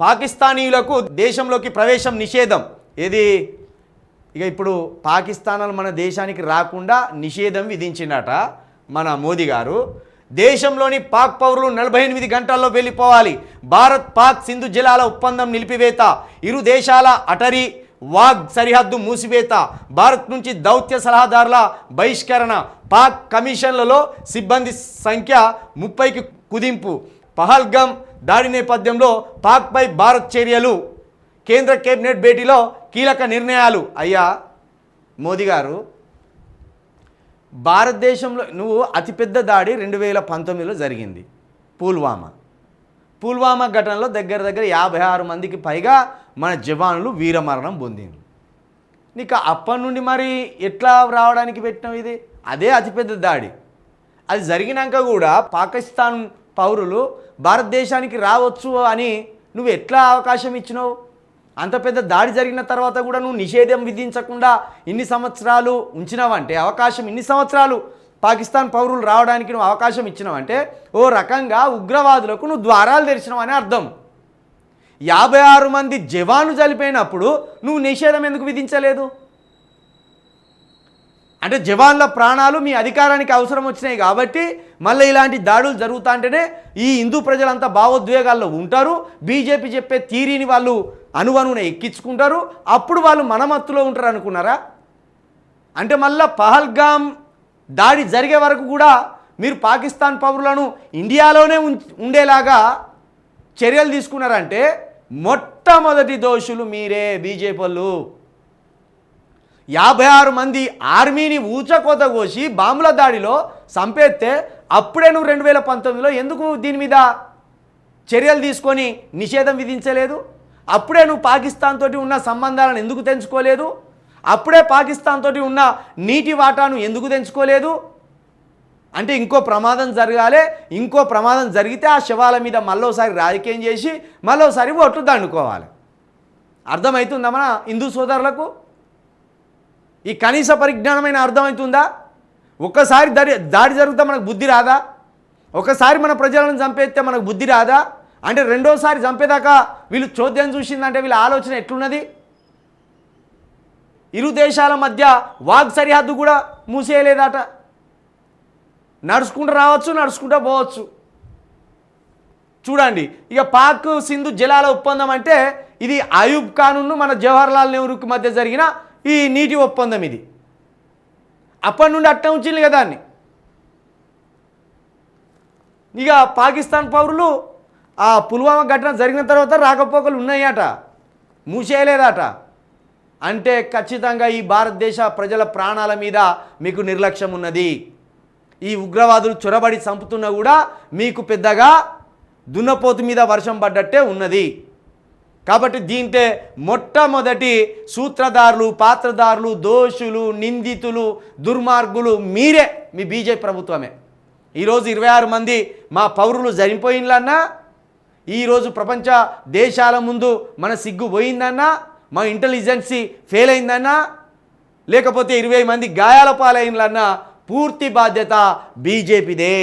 పాకిస్తానీయులకు దేశంలోకి ప్రవేశం నిషేధం. ఏది? ఇక ఇప్పుడు పాకిస్తానాలు మన దేశానికి రాకుండా నిషేధం విధించినట మన మోదీ గారు. దేశంలోని పాక్ పౌరులు నలభై ఎనిమిది గంటల్లో వెళ్ళిపోవాలి. భారత్ పాక్ సింధు జలాల ఒప్పందం నిలిపివేత. ఇరు దేశాల అటరీ వాగ్ సరిహద్దు మూసివేత. భారత్ నుంచి దౌత్య సలహాదారుల బహిష్కరణ. పాక్ కమిషన్లలో సిబ్బంది సంఖ్య ముప్పైకి కుదింపు. పహల్గమ్ దాడి నేపథ్యంలో పాక్పై భారత్ చర్యలు. కేంద్ర కేబినెట్ భేటీలో కీలక నిర్ణయాలు. అయ్యా మోదీ గారు భారతదేశంలో నువ్వు అతిపెద్ద దాడి రెండు వేల పంతొమ్మిదిలో జరిగింది. పుల్వామా. పుల్వామా ఘటనలో దగ్గర దగ్గర యాభై ఆరు మందికి పైగా మన జవాన్లు వీరమరణం పొందింది నీకు అప్పటి నుండి మరి ఎట్లా రావడానికి పెట్టినావు ఇది? అదే అతిపెద్ద దాడి. అది జరిగినాక కూడా పాకిస్తాన్ పౌరులు భారతదేశానికి రావచ్చు అని నువ్వు ఎట్లా అవకాశం ఇచ్చినావు? అంత పెద్ద దాడి జరిగిన తర్వాత కూడా నువ్వు నిషేధం విధించకుండా ఇన్ని సంవత్సరాలు ఉంచినావంటే అవకాశం ఇన్ని సంవత్సరాలు పాకిస్తాన్ పౌరులు రావడానికి నువ్వు అవకాశం ఇచ్చినావంటే ఓ రకంగా ఉగ్రవాదులకు నువ్వు ద్వారాలు తెరిచినావు అని అర్థం. యాభై ఆరు మంది జవాను చనిపోయినప్పుడు నువ్వు నిషేధం ఎందుకు విధించలేదు? అంటే జవాన్ల ప్రాణాలు మీ అధికారానికి అవసరం వచ్చినాయి కాబట్టి మళ్ళీ ఇలాంటి దాడులు జరుగుతా అంటేనే ఈ హిందూ ప్రజలంతా భావోద్వేగాల్లో ఉంటారు. బీజేపీ చెప్పే థీరీని వాళ్ళు అనువనున ఎక్కించుకుంటారు. అప్పుడు వాళ్ళు మనమత్తులో ఉంటారు అనుకున్నారా? అంటే మళ్ళా పహల్గామ్ దాడి జరిగే వరకు కూడా మీరు పాకిస్తాన్ పౌరులను ఇండియాలోనే ఉం- ఉండేలాగా చర్యలు తీసుకున్నారంటే మొట్టమొదటి దోషులు మీరే బీజేపీ వాళ్ళు. యాభై ఆరు మంది ఆర్మీని ఊచకోత కోసి బాంబుల దాడిలో చంపేస్తే అప్పుడే నువ్వు రెండు వేల పంతొమ్మిదిలో ఎందుకు దీని మీద చర్యలు తీసుకొని నిషేధం విధించలేదు? అప్పుడే నువ్వు పాకిస్తాన్ తోటి ఉన్న సంబంధాలను ఎందుకు తెంచుకోలేదు? అప్పుడే పాకిస్తాన్ తోటి ఉన్న నీటి వాటాను ఎందుకు తెంచుకోలేదు? అంటే ఇంకో ప్రమాదం జరగాలి ఇంకో ప్రమాదం జరిగితే ఆ శవాల మీద మళ్ళోసారి రాజకీయం చేసి మళ్ళోసారి ఓట్లు దండుకోవాలి. అర్థమవుతుందా మన హిందూ సోదరులకు? ఈ కనీస పరిజ్ఞానమైన అర్థమవుతుందా ఒక్కసారి దాడి దాడి జరిగితే మనకు బుద్ధి రాదా? ఒకసారి మన ప్రజలను చంపేస్తే మనకు బుద్ధి రాదా? అంటే రెండోసారి చంపేదాకా వీళ్ళు చోద్యం చూసిందంటే వీళ్ళ ఆలోచన ఎట్లున్నది? ఇరు దేశాల మధ్య వాగ్ సరిహద్దు కూడా మూసేయలేదట. నడుచుకుంటూ రావచ్చు నడుచుకుంటూ పోవచ్చు. చూడండి ఇక పాక్ సింధు జలాల ఒప్పందం అంటే ఇది అయూబ్ ఖాన్ను మన జవహర్లాల్ నెహ్రూకి మధ్య జరిగిన ఈ నీటి ఒప్పందం ఇది. అప్పటి నుండి అట్ట ఉంచింది కదా దాన్ని ఇక పాకిస్తాన్ పౌరులు ఆ పుల్వామా ఘటన జరిగిన తర్వాత రాకపోకలు ఉన్నాయట మూసేయలేదట. అంటే ఖచ్చితంగా ఈ భారతదేశ ప్రజల ప్రాణాల మీద మీకు నిర్లక్ష్యం ఉన్నది. ఈ ఉగ్రవాదులు చొరబడి చంపుతున్నా కూడా మీకు పెద్దగా దున్నపోతు మీద వర్షం పడ్డట్టే ఉన్నది. కాబట్టి దీంటే మొట్టమొదటి సూత్రధారులు పాత్రధారులు దోషులు నిందితులు దుర్మార్గులు మీరే మీ బీజేపీ ప్రభుత్వమే. ఈరోజు ఇరవై ఆరు మంది మా పౌరులు జరిపోయిందన్నా ఈరోజు ప్రపంచ దేశాల ముందు మన సిగ్గు పోయిందన్నా మా ఇంటెలిజెన్సీ ఫెయిల్ అయిందన్నా లేకపోతే ఇరవై మంది గాయాల పాలైందన్నా పూర్తి బాధ్యత బీజేపీదే.